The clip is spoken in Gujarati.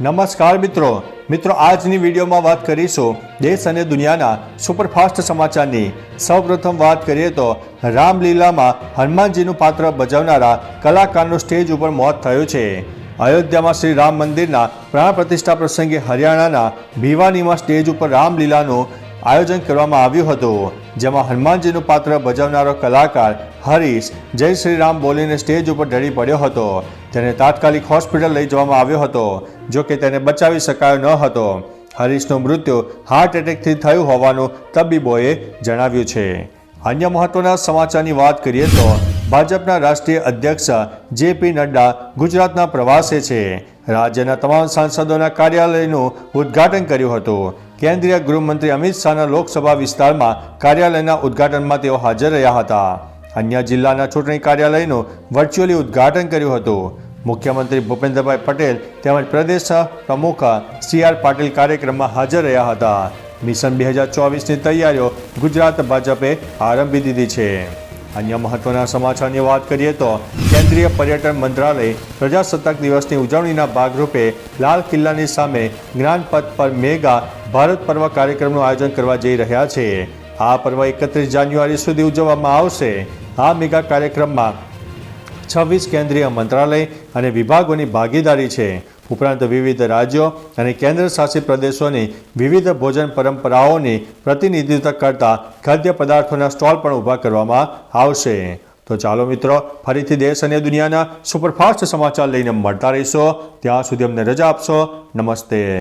નમસ્કાર મિત્રો. મિત્રો, આજની વિડીયોમાં વાત કરીશું દેશ અને દુનિયાના સુપરફાસ્ટ સમાચારની. સૌપ્રથમ વાત કરીએ તો રામલીલામાં હનુમાનજીનું પાત્ર ભજવનારા કલાકારનું સ્ટેજ ઉપર મોત થયું છે. અયોધ્યામાં શ્રી રામ મંદિરના પ્રાણ પ્રતિષ્ઠા પ્રસંગે હરિયાણાના ભિવાનીમાં સ્ટેજ ઉપર રામલીલાનું આયોજન કરવામાં આવ્યું હતું, જેમાં હનુમાનજીનું પાત્ર ભજવનારો કલાકાર હરીશ જય શ્રી રામ બોલીને સ્ટેજ ઉપર ઢળી પડ્યો હતો. તેને તાત્કાલિક હોસ્પિટલ લઈ જવામાં આવ્યો હતો, જો કે તેને બચાવી શકાયો ન હતો. હરીશનું મૃત્યુ હાર્ટ એટેકથી થયું હોવાનું તબીબોએ જણાવ્યું છે. અન્ય મહત્વના સમાચારની વાત કરીએ તો ભાજપના રાષ્ટ્રીય અધ્યક્ષ જેપી નડ્ડા ગુજરાતના પ્રવાસે છે. રાજ્યના તમામ સાંસદોના કાર્યાલયનું ઉદ્ઘાટન કર્યું હતું. કેન્દ્રીય ગૃહમંત્રી અમિત શાહના લોકસભા વિસ્તારમાં કાર્યાલયના ઉદ્ઘાટનમાં તેઓ હાજર રહ્યા હતા. અન્ય જિલ્લાના ચૂંટણી કાર્યાલયનું વર્ચ્યુઅલી ઉદ્ઘાટન કર્યું હતું. મુખ્યમંત્રી ભૂપેન્દ્રભાઈ પટેલ તેમજ પ્રદેશ પ્રમુખ સી આર પાટીલ કાર્યક્રમમાં હાજર રહ્યા હતા. મિશન બે હજાર ચોવીસની તૈયારીઓ ગુજરાત ભાજપે આરંભી દીધી છે. અન્ય મહત્વના સમાચારની વાત કરીએ તો કેન્દ્રીય પર્યટન મંત્રાલય પ્રજાસત્તાક દિવસની ઉજવણીના ભાગરૂપે લાલ કિલ્લાની સામે જ્ઞાનપથ પર મેગા ભારત પર્વ કાર્યક્રમનું આયોજન કરવા જઈ રહ્યા છે. આ પર્વ એકત્રીસ જાન્યુઆરી સુધી ઉજવવામાં આવશે. આ મેગા કાર્યક્રમમાં છવ્વીસ કેન્દ્રીય મંત્રાલય અને વિભાગોની ભાગીદારી છે. ઉપરાંત વિવિધ રાજ્યો અને કેન્દ્ર શાસિત પ્રદેશોની વિવિધ ભોજન પરંપરાઓની પ્રતિનિધિત્વ કરતા ખાદ્ય પદાર્થોના સ્ટોલ પણ ઊભા કરવામાં આવશે. તો ચાલો મિત્રો, ફરીથી દેશ અને દુનિયાના સુપરફાસ્ટ સમાચાર લઈને મળતા રહીશો. ત્યાં સુધી અમને રજા આપશો. નમસ્તે.